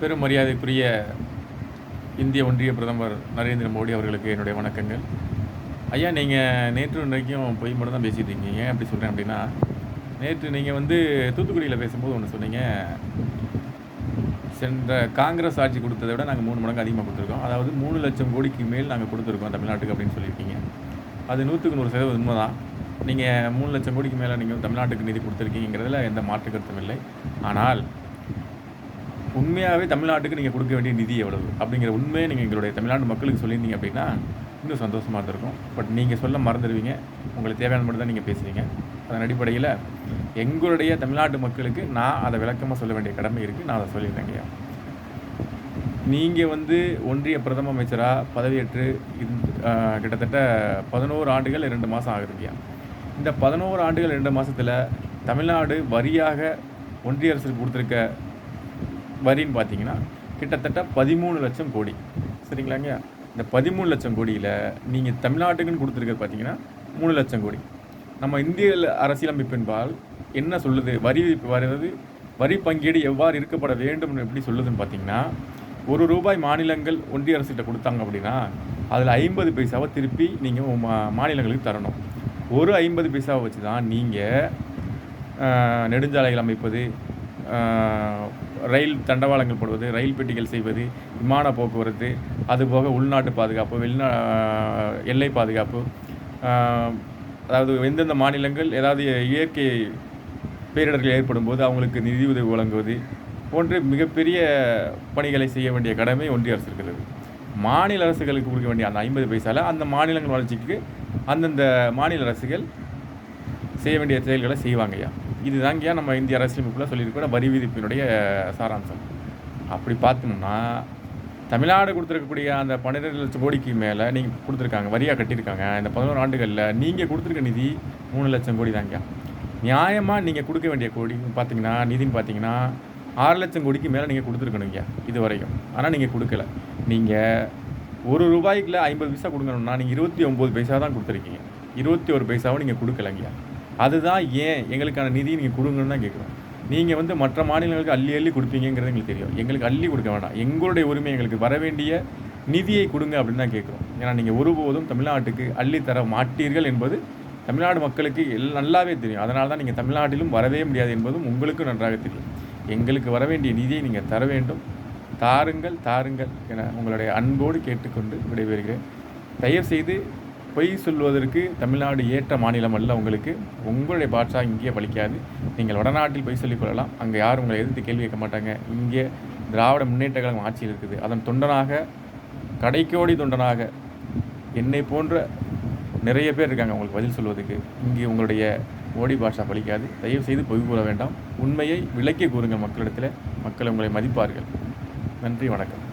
பெரும் மரியாதைக்குரிய இந்திய ஒன்றிய பிரதமர் நரேந்திர மோடி அவர்களுக்கு என்னுடைய வணக்கங்கள். ஐயா நீங்கள் நேற்று இன்றைக்கும் பொய் மட்டும் தான் பேசிட்டு இருக்கீங்க. ஏன் அப்படி சொல்கிறேன் அப்படின்னா நேற்று நீங்கள் வந்து தூத்துக்குடியில் பேசும்போது ஒன்று சொன்னீங்க. சென்ற காங்கிரஸ் ஆட்சி கொடுத்ததை விட நாங்கள் மூணு மடங்கு அதிகமாக கொடுத்துருக்கோம். அதாவது மூணு லட்சம் கோடிக்கு மேல் நாங்கள் கொடுத்துருக்கோம் தமிழ்நாட்டுக்கு அப்படின்னு சொல்லியிருக்கீங்க. அது நூற்றுக்கு நூறு சதவீதம் உண்மை தான் நீங்கள் மூணு லட்சம் கோடிக்கு மேலே நீங்கள் தமிழ்நாட்டுக்கு நிதி கொடுத்துருக்கீங்கிறதுல எந்த மாற்று கருத்தும் இல்லை. ஆனால் உண்மையாகவே தமிழ்நாட்டுக்கு நீங்கள் கொடுக்க வேண்டிய நிதி எவ்வளவு? அப்படிங்கிற உண்மையை நீங்கள் எங்களுடைய தமிழ்நாட்டு மக்களுக்கு சொல்லியிருந்தீங்க அப்படின்னா இன்னும் சந்தோஷமாக இருந்திருக்கும் பட் நீங்கள் சொல்ல மறந்துடுவீங்க. உங்களுக்கு தேவையான மட்டும் தான் நீங்கள் பேசுவீங்க அதன் அடிப்படையில் எங்களுடைய தமிழ்நாட்டு மக்களுக்கு நான் அதை விளக்கமாக சொல்ல வேண்டிய கடமை இருக்குது நான் அதை சொல்லியிருந்தேங்க நீங்கள் வந்து ஒன்றிய பிரதம அமைச்சராக பதவியேற்று கிட்டத்தட்ட பதினோரு ஆண்டுகள் ரெண்டு மாதம் ஆகுதுங்கய்யா இந்த பதினோரு ஆண்டுகள் ரெண்டு மாதத்தில் தமிழ்நாடு வரியாக ஒன்றிய அரசுக்கு கொடுத்துருக்க வரின்னு பார்த்தீங்கன்னா கிட்டத்தட்ட பதிமூணு லட்சம் கோடி. சரிங்களாங்க? இந்த பதிமூணு லட்சம் கோடியில் நீங்கள் தமிழ்நாட்டுக்குன்னு கொடுத்துருக்கிறது பார்த்தீங்கன்னா மூணு லட்சம் கோடி. நம்ம இந்திய அரசியலமைப்பின்பால் என்ன சொல்லுது? வரி வருவது வரி பங்கீடு எவ்வாறு இருக்கப்பட வேண்டும் எப்படி சொல்லுதுன்னு பார்த்தீங்கன்னா ஒரு ரூபாய் மாநிலங்கள் ஒன்றிய அரசுகிட்ட கொடுத்தாங்க அப்படின்னா அதில் ஐம்பது பைசாவை திருப்பி நீங்கள் மாநிலங்களுக்கு தரணும். ஒரு ஐம்பது பைசாவை வச்சு தான் நீங்கள் நெடுஞ்சாலைகள் அமைப்பது ரயில் தண்டவாளங்கள் போடுவது ரயில் பெட்டிகள் செய்வது விமான போக்குவரத்து அதுபோக உள்நாட்டு பாதுகாப்பு வெளிநா எல்லை பாதுகாப்பு அதாவது எந்தெந்த மாநிலங்கள் ஏதாவது இயற்கை பேரிடர்கள் ஏற்படும் போது அவங்களுக்கு நிதியுதவி வழங்குவது போன்ற மிகப்பெரிய பணிகளை செய்ய வேண்டிய கடமை ஒன்றிய அரசு இருக்கிறது. மாநில அரசுகளுக்கு கொடுக்க வேண்டிய அந்த ஐம்பது பைசால அந்த மாநிலங்கள் வளர்ச்சிக்கு அந்தந்த மாநில அரசுகள் செய்ய வேண்டிய செயல்களை செய்வாங்கய்யா. இதுதாங்கய்யா நம்ம இந்திய அரசியலமைப்பில் சொல்லியிருக்கிற வரி விதிப்பினுடைய சாராம்சம்? அப்படி பார்த்தோம்னா தமிழ்நாடு கொடுத்துருக்கக்கூடிய அந்த பன்னிரெண்டு லட்சம் கோடிக்கு மேலே நீங்கள் கொடுத்துருக்காங்க வரியாக கட்டியிருக்காங்க. இந்த பதினோரு ஆண்டுகளில் நீங்கள் கொடுத்துருக்க நிதி மூணு லட்சம் கோடி தாங்கய்யா நியாயமாக நீங்கள் கொடுக்க வேண்டிய கோடி பார்த்தீங்கன்னா நிதின்னு பார்த்தீங்கன்னா ஆறு லட்சம் கோடிக்கு மேலே நீங்கள் கொடுத்துருக்கணுங்க இது வரைக்கும் ஆனால் நீங்கள் கொடுக்கல. நீங்கள் ஒரு ரூபாய்க்குள்ள ஐம்பது பைசா கொடுக்கணும்னா நீங்கள் இருபத்தி ஒம்பது பைசா தான் கொடுத்துருக்கீங்க. இருபத்தி ஒரு பைசாவும் நீங்கள் கொடுக்கலங்கய்யா அதுதான் ஏன் எங்களுக்கான நிதி நீங்கள் கொடுங்கன்னு தான் கேட்குறோம் நீங்கள் வந்து மற்ற மாநிலங்களுக்கு அள்ளி அள்ளி கொடுப்பீங்கிறது எங்களுக்கு தெரியும். எங்களுக்கு அள்ளி கொடுக்க வேண்டாம் எங்களுடைய உரிமை எங்களுக்கு வர வேண்டிய நிதியை கொடுங்க அப்படின்னு தான் கேட்குறோம் ஏன்னா நீங்கள் ஒருபோதும் தமிழ்நாட்டுக்கு அள்ளி தர மாட்டீர்கள் என்பது தமிழ்நாடு மக்களுக்கு எல் நல்லாவே தெரியும். அதனால தான் நீங்கள் தமிழ்நாட்டிலும் வரவே முடியாது என்பதும் உங்களுக்கும் நன்றாக தெரியும். எங்களுக்கு வர வேண்டிய நிதியை நீங்கள் தர வேண்டும். தாருங்கள் தாருங்கள் என உங்களுடைய அன்போடு கேட்டுக்கொண்டு விடைபெறுகிறேன். தயவுசெய்து பொய் சொல்வதற்கு தமிழ்நாடு ஏற்ற மாநிலம் அல்ல உங்களுக்கு. உங்களுடைய பாட்சா இங்கே பலிக்காது நீங்கள் வடநாட்டில் பொய் சொல்லிக் கொள்ளலாம். அங்கே யாரும் உங்களை எதிர்த்து கேள்வி கேட்க மாட்டாங்க. இங்கே திராவிட முன்னேற்ற கழகம் ஆட்சியில் இருக்குது. அதன் தொண்டனாக கடைக்கோடி தொண்டனாக என்னை போன்ற நிறைய பேர் இருக்காங்க உங்களுக்கு பதில் சொல்வதுக்கு இங்கே உங்களுடைய மோடி பாஷா பலிக்காது தயவு செய்து பொய் கூற வேண்டாம். உண்மையை விளக்கி கூறுங்கள் மக்களிடத்தில். மக்கள் உங்களை மதிப்பார்கள். நன்றி வணக்கம்.